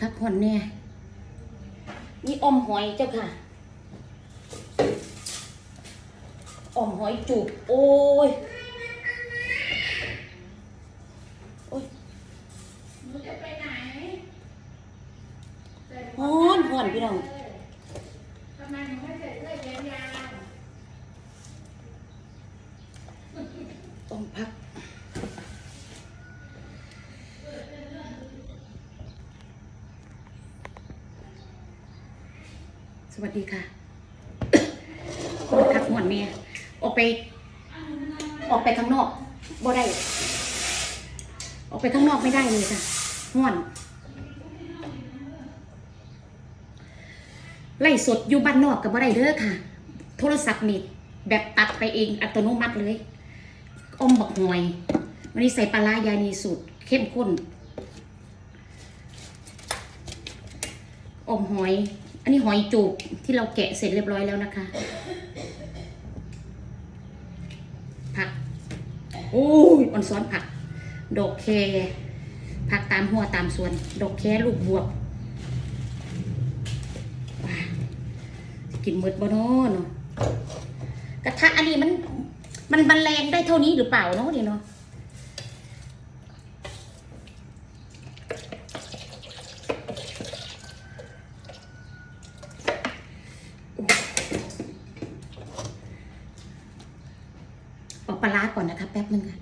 คักห่อนแน่นี่อมหอยเจ้าค่ะ อมหอยจูบโอ้ยโอ้ยหนูจะไปไหนฮ้อนฮ้อนพี่น้อง ทำไมหนูไม่ใส่เสื้อแขนยาว ต้องพัก สวัสดีค่ะครับหวนเมียออกไป ออกไปข้างนอกบ่ได้ ออกไปข้างนอกไม่ได้เลยค่ะห่วนไล่สดอยู่บ้านนอกกับบ่ได้เด้อค่ะ โทรศัพท์นี่แบบตัดไปเองอัตโนมัติเลยอมบักหอย วันนี้ใส่ปลาร้ายานีสูตรเข้มข้นอมหอย อันนี้หอยจูบที่เราแกะเสร็จเรียบร้อยแล้วนะคะ ผักโอ้ยอ่อนซ้อนผัก ดอกแคผักตามหัวตามส่วน ดอกแคลูกบวบว้ากินหมืดบ่นาะเนาะกระทะอันนี้มันมันบรรแรงได้เท่านี้หรือเปล่าเนาะนี่เนาะ ออ ก่อนนะคะ แป๊บหนึ่งค่ะ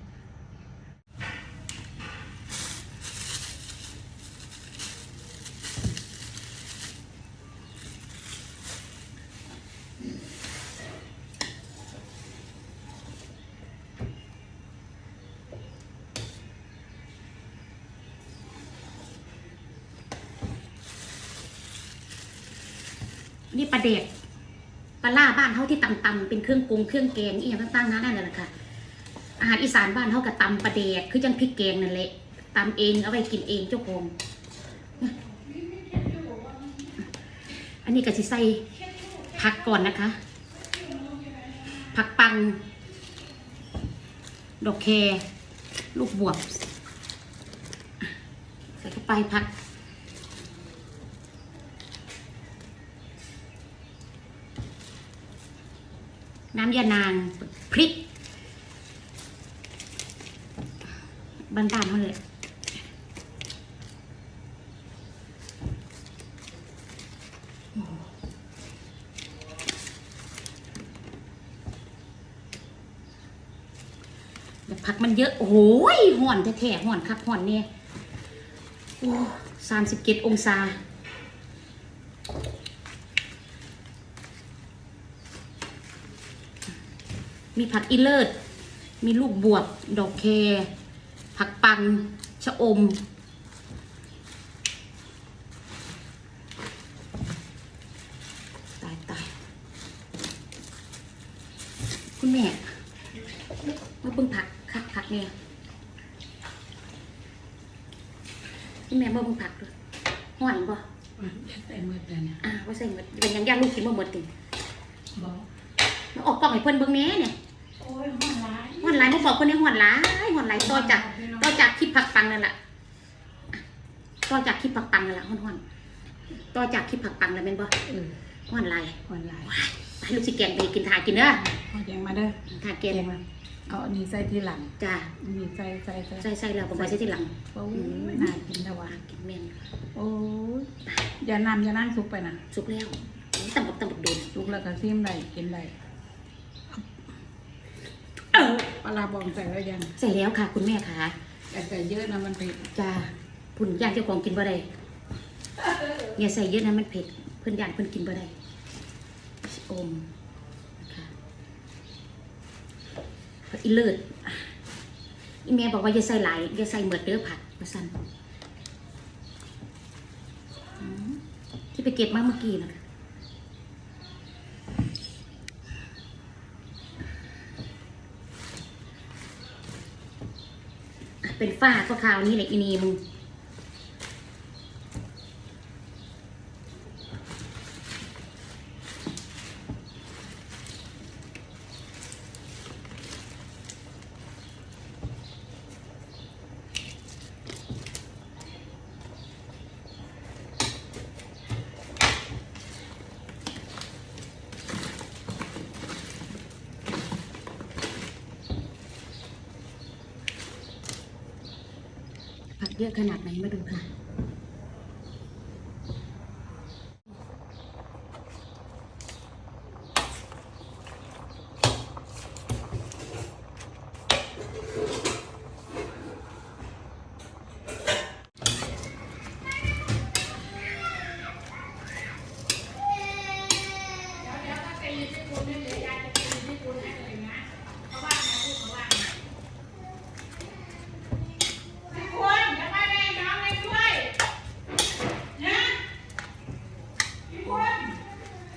นี่ปลาเด็กปลาล่าบ้านเท่าที่ตำๆเป็นเครื่องปรุงเครื่องแกงอีกอย่างต่างๆนั้นนั่นแหละค่ะ อาหารอีสานบ้านเท่ากับตำปลาเด็กคือจังพริกแกงนั่นแหละตำเองเอาไว้กินเองเจ้าของอันนี้ก็สิใส่ผักก่อนนะคะ ผักปัง ดอกแครลูกบวบใส่เข้าไปผักน้ำยานางพริก บ้านๆเขาเลยผักมันเยอะ โอ้ยห่อนแท้ๆห่อนคักห่อนเนี่ยโอ้สามสิบเจ็ดองศามีผักอีเลิศ มีลูกบวบ ดอกแค ผักปัง ชะอม ตายตายคุณแม่มาเบิ่งผักคักผักเนี่ยคุณแม่มาเบิ่งผักดูห่อนบ่ใส่มือเลยเนี่ยอ่าว่าใส่หมดเป็นหยังย่านลูกกินบ่หมดติบอกมาออกกล่องให้เพิ่นเบิ่งแหน่เนี่ย โอ้ย ห้องร้ายหอนหลายมาบอกคนนี้หอนหลายหอนหลายต่อจากต่อจากคลิปผักปังนั่นแหละต่อจากคลิปผักปังนั่นแหละหอนหอนต่อจากคลิปผักปังแล้วเป็นบ่เออหอนหลายห้องร้ายไปลูกสิแกงไปกินทากินเด้อเอาแกงมาเด้อทาแกแกงงมาเอาอันนี้ใส่ทีหลังจ้าอันนี้ใส่ใส่ใส่ใส่ใส่แล้วผมไว้ใส่ทีหลังโอ้ยน่ากินทว่ากินเมนโอ้ยอย่านำอย่านั่งซุปไปนะสุกแล้วตำบักตำบักโดนซุปแล้วก็ซิมได้กินได้เออ ปลาร้าบองใส่แล้วยังใส่แล้วค่ะ คุณแม่ค่ะแต่ใส่เยอะนะมันเผ็ดจ้าพุ่นย่างเจ้าของกินบ่ได้อย่าใส่เยอะนะมันเผ็ด เพิ่นย่างเพิ่นกินบ่ได้อมค่ะผักอีเลิศอีแม่บอกว่าอย่าใส่หลายอย่าใส่เหมือดเด้อผักมาสั่นอืมที่ไปเก็บมาเมื่อกี้นะคะ เป็นฝ้าก็คราวนี้แหละอีนีมึง เยอะขนาดไหนมาดูค่ะ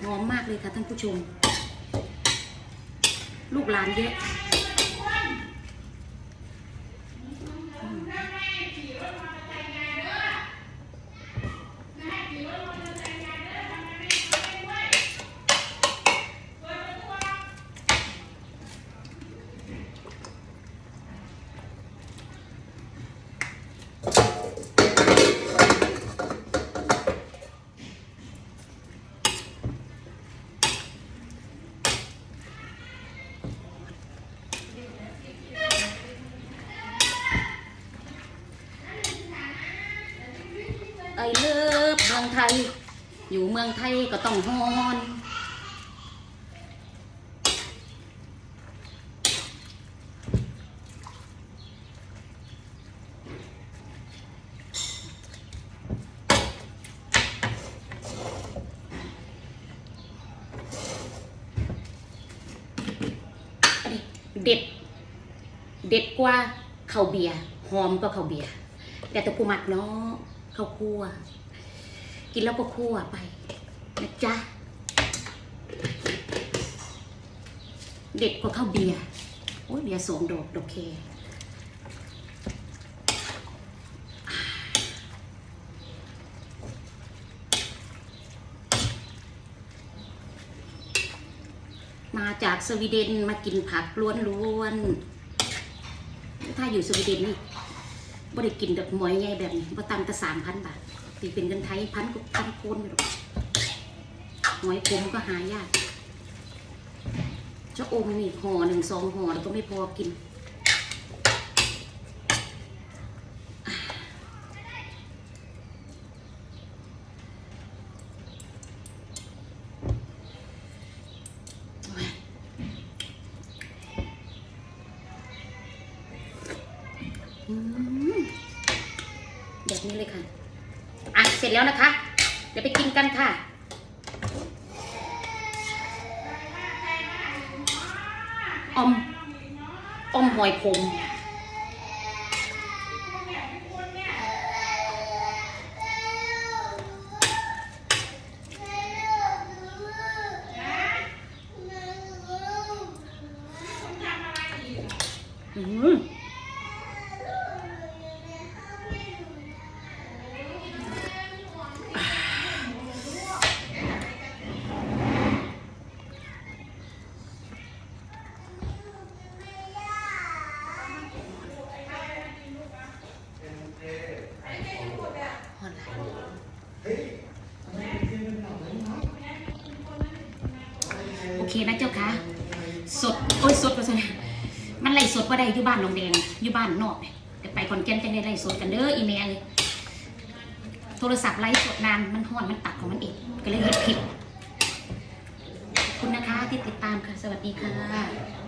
หอมมากเลยค่ะท่านผู้ชม ลูกหลานเยอะ ไอเลิฟเมืองไทย อยู่เมืองไทยก็ต้องฮอนเด็ด เด็ดกว่าข้าวเบียร์หอมกว่าข้าวเบียร์แต่ตัวกูมักเนาะ ข้าวคั่ว กินแล้วก็คั่วไปนะจ๊ะ เด็ดกว่าข้าวเบียร์โอ้ยเบียร์สองดอกดอเคมาจากสวีเดนมากินผักล้วนๆ ถ้าอยู่สวีเดนนี่ บ่ได้กินดอกหมวยใหญ่แบบนี้บ่ต่ำแต่สามพันบาทตีเป็นเงินไทยพันก็พันโคนอยู่หรอกหอยขมก็หายากเจ้าอมนี่ห่อหนึ่งสองห่อแล้วก็ไม่พอกิน แบบนี้เลยค่ะอะเสร็จแล้วนะคะ เดี๋ยวไปกินกันค่ะอมอมหอยขม อืม ฮอนไลน์โอเคนะเจ้าค่ะ สด โอ้ยสดก็สดมันไล่สดว่าได้อยู่บ้านหนองแดงอยู่บ้านนอกเดี๋ยแต่ไปคอนแก่นจะได้ไล่สดกันเด้ออีเมลเลยโทรศัพท์ไล่สดนานมันห่อนมันตัดของมันเองก็เลยเฮ็ดผิดคุณนะคะที่ติดตามค่ะ สวัสดีค่ะ